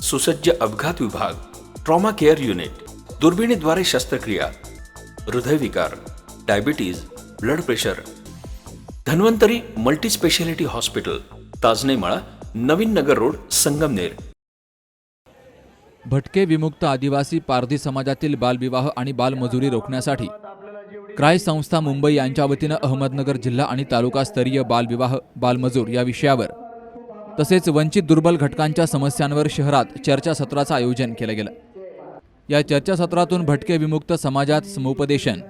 सुसज्ज अपघात विभाग ट्रॉमा केअर युनिट दुर्बिणीद्वारे शस्त्रक्रिया हृदयविकार diabetes blood pressure Dhanvantari multispeciality hospital Tajnemala Navin Nagar road Sangamner. भटके विमुक्त आदिवासी पारधी समाजातील बालविवाह आणि बालमजुरी रोखण्यासाठी क्राय संस्था मुंबई यांच्या वतीनं अहमदनगर जिल्हा आणि तालुकास्तरीय बालविवाह बालमजूर या विषयावर तसेच वंचित दुर्बल घटकांच्या समस्यांवर शहरात चर्चासत्राचं आयोजन केलं गेलं. या चर्चासत्रातून भटके विमुक्त समाजात समुपदेशन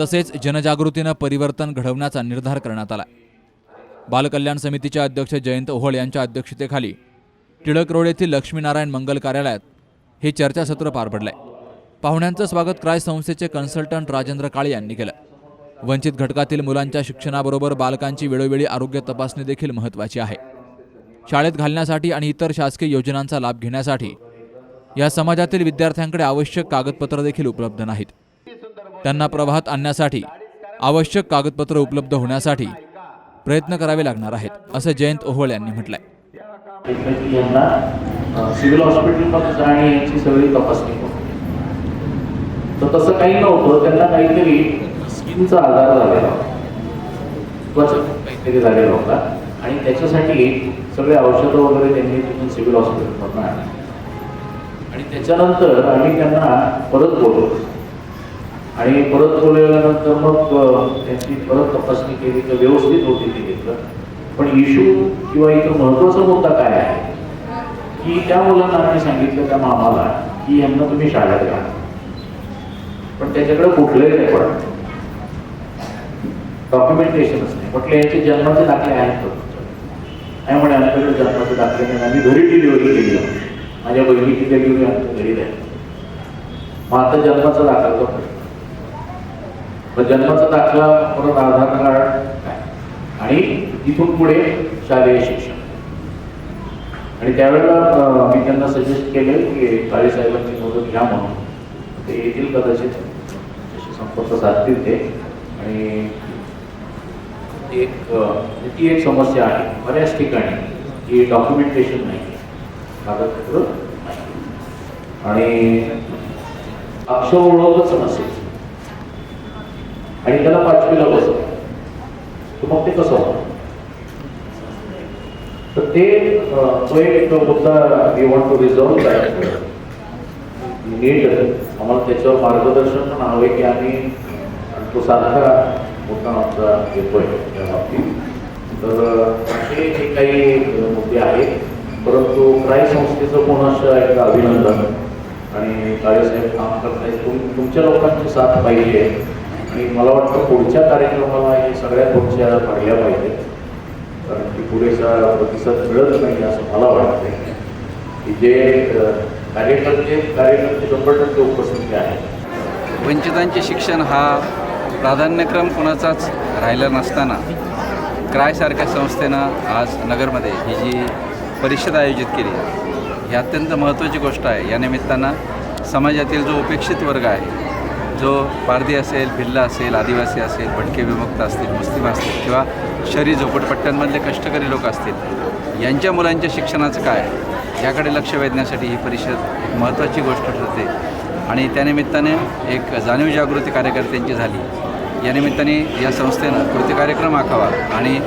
तसेच जनजागृतीनं परिवर्तन घडवण्याचा निर्धार करण्यात आला. बालकल्याण समितीचे अध्यक्ष जयंत ओहळ यांच्या अध्यक्षतेखाली टिळक रोड येथील लक्ष्मीनारायण मंगल कार्यालयात हे चर्चासत्र पार पडलंय. पाहुण्यांचं स्वागत क्राय संस्थेचे कन्सल्टंट राजेंद्र काळे यांनी केलं. वंचित घटकातील मुलांच्या शिक्षणाबरोबर बालकांची वेळोवेळी आरोग्य तपासणी देखील महत्त्वाची आहे. शाळेत घालण्यासाठी आणि इतर शासकीय योजनांचा लाभ घेण्यासाठी या समाजातील विद्यार्थ्यांकडे आवश्यक कागदपत्र देखील उपलब्ध नाहीत. त्यांना प्रवाहात आणण्यासाठी आवश्यक कागदपत्र उपलब्ध होण्यासाठी प्रयत्न करावे लागणार आहेत असं जयंत ओहोळ यांनी म्हटलंय. यांना सिव्हिल हॉस्पिटलमध्ये जाणे यांची सगळी तपासणी तर तसं काही नव्हतं त्यांना काहीतरी स्किनचा आजार झालेला त्वचा काहीतरी झालेला होता. आणि त्याच्यासाठी सगळे औषधं वगैरे त्यांनी तिथून सिव्हिल हॉस्पिटलमधून आणली. आणि त्याच्यानंतर आम्ही त्यांना परत बोलवलं. आणि परत बोलवल्यानंतर मग त्यांची परत तपासणी केली तर व्यवस्थित होती ते घेतलं पण इशू किंवा इथं महत्त्वाचा मुद्दा काय आहे? की त्या मुलांना आम्ही सांगितलं त्या मामाला की यांना तुम्ही शाळेत घ्या पण त्याच्याकडे कुठलंही रेकॉर्ड डॉक्युमेंटेशनच नाही. म्हटलं यांचे जन्माचे दाखले आहेत नाही म्हणे आमच्याकडे जन्माचं दाखले नाही. आम्ही घरी डिलिव्हरी केली माझ्या बहिणीची डिलिव्हरी आमच्या घरी द्या मग आता जन्माचा दाखला तो मग जन्माचा दाखला परत आधार कार्ड आणि तिथून पुढे शालेय शिक्षण. आणि त्यावेळेला मी त्यांना सजेस्ट केले की काळे साहेबांची मदत घ्या म्हणून. ते येतील कदाचित. संपर्क साधतील ते. आणि एक ती एक समस्या आहे. बऱ्याच ठिकाणी की डॉक्युमेंटेशन नाही कागदपत्र नाही आणि अक्षर ओळखच नसेल. आणि त्याला पाचवीला बसव. तर मग ते कसं होतं तर ते तो एक मुद्दा we want to resolve that नीट आम्हाला त्याच्यावर मार्गदर्शन पण हवं की आम्ही आणि तो सारखा मुद्दा आमचा येतोय त्या बाबतीत. तर असे जे काही मुद्दे आहेत परंतु क्राय संस्थेचं कोणाचं एक अभिनंदन आणि काळेसाहेब काम करतायत. तुम तुमच्या लोकांची साथ पाहिजे. आणि मला वाटतं पुढच्या कार्यक्रमाला हे सगळ्या पुढच्या पडल्या पाहिजेत. कारण की पुरेसा प्रतिसाद मिळत नाही असं मला वाटतंय. की जे कार्यकर्ते कार्यकर्ते शंभर टक्के उपस्थिती आहे वंचितांचे शिक्षण हा प्राधान्यक्रम कोणाचाच राहिला नसताना क्रायसारख्या संस्थेनं आज नगरमध्ये ही जी परिषद आयोजित केली ही अत्यंत महत्त्वाची गोष्ट आहे. या निमित्तानं समाजातील जो उपेक्षित वर्ग आहे जो पारधी असेल भिल्ल असेल आदिवासी असेल भटके विमुक्त असतील मुस्लिम असतील किंवा शहरी झोपडपट्ट्यांमधले कष्टकरी लोक असतील यांच्या मुलांच्या शिक्षणाचं काय याकडे लक्ष वेधण्यासाठी ही परिषद एक महत्त्वाची गोष्ट ठरते. आणि त्यानिमित्ताने एक जाणीव जागृती कार्यकर्त्यांची झाली. या निमित्ताने या संस्थेनं कृती कार्यक्रम आखावा आणि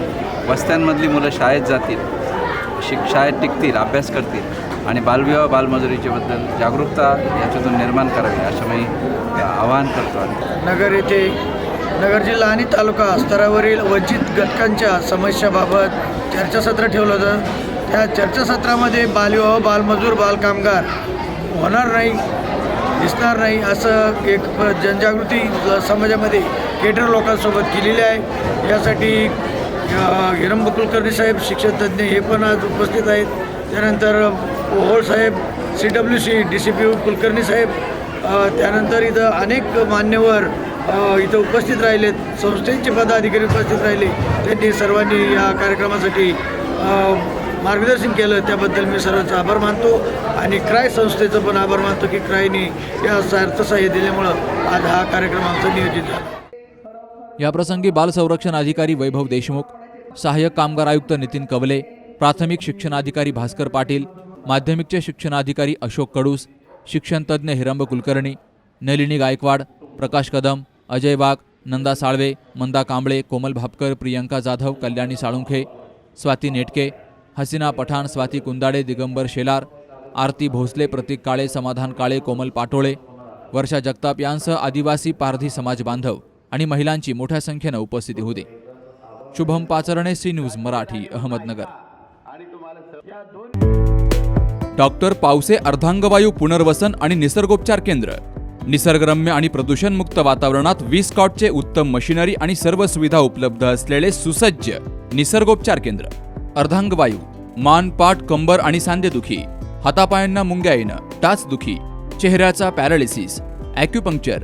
वस्त्यांमधली मुलं शाळेत जातील शिक शाळेत टिकतील अभ्यास करतील आणि बालविवाह बालमजुरीच्याबद्दल जागरूकता याच्यातून निर्माण करावी असं मी आवाहन करतो नगर येथे नगर जिल्हा आणि तालुका स्तरावरील वंचित घटकांच्या समस्याबाबत चर्चासत्र ठेवलं होतं. त्या चर्चासत्रामध्ये बालविवाह बालमजूर बालकामगार होणार नाही दिसणार नाही असं एक जनजागृती समाजामध्ये केटर लोकांसोबत केलेली आहे. यासाठी अ, हिरंब कुलकर्णी साहेब शिक्षणतज्ज्ञ हे पण आज उपस्थित आहेत. त्यानंतर ओहोळ साहेब C W C D C P Kulkarni साहेब त्यानंतर इथं अनेक मान्यवर इथं उपस्थित राहिलेत. संस्थेचे पदाधिकारी उपस्थित राहिले. त्यांनी सर्वांनी या कार्यक्रमासाठी मार्गदर्शन केलं. त्याबद्दल मी सर्वांचा आभार मानतो आणि क्राय संस्थेचं पण आभार मानतो की क्रायनी या अर्थसहाय्य दिल्यामुळं आज हा कार्यक्रम आमचा नियोजित झाला. याप्रसंगी बाल संरक्षण अधिकारी वैभव देशमुख सहाय्यक कामगार आयुक्त नितीन कवले प्राथमिक शिक्षणाधिकारी भास्कर पाटील माध्यमिकचे शिक्षणाधिकारी अशोक कडूस शिक्षणतज्ज्ञ हिरंब कुलकर्णी नलिनी गायकवाड प्रकाश कदम अजय वाघ नंदा साळवे मंदा कांबळे कोमल भापकर प्रियंका जाधव कल्याणी साळुंखे स्वाती नेटके हसीना पठाण स्वाती कुंदाडे दिगंबर शेलार आरती भोसले प्रतीक काळे समाधान काळे कोमल पाटोळे वर्षा जगताप यांसह आदिवासी पारधी समाज बांधव। आणि महिलांची मोठ्या संख्येनं उपस्थिती होती. Shubham Pacharne C news Marathi Ahmednagar. Doctor Pawase अर्धांगवायू पुनर्वसन आणि निसर्गोपचार केंद्र. निसर्गरम्य आणि प्रदूषणमुक्त वातावरणात वीस कॉटचे उत्तम मशिनरी आणि सर्व सुविधा उपलब्ध असलेले सुसज्ज निसर्गोपचार केंद्र. अर्धांगवायू मान पाठ कंबर आणि सांधेदुखी हातापायांना मुंग्या येणं टाचदुखी चेहऱ्याचा पॅरालिसिस ॲक्युपंक्चर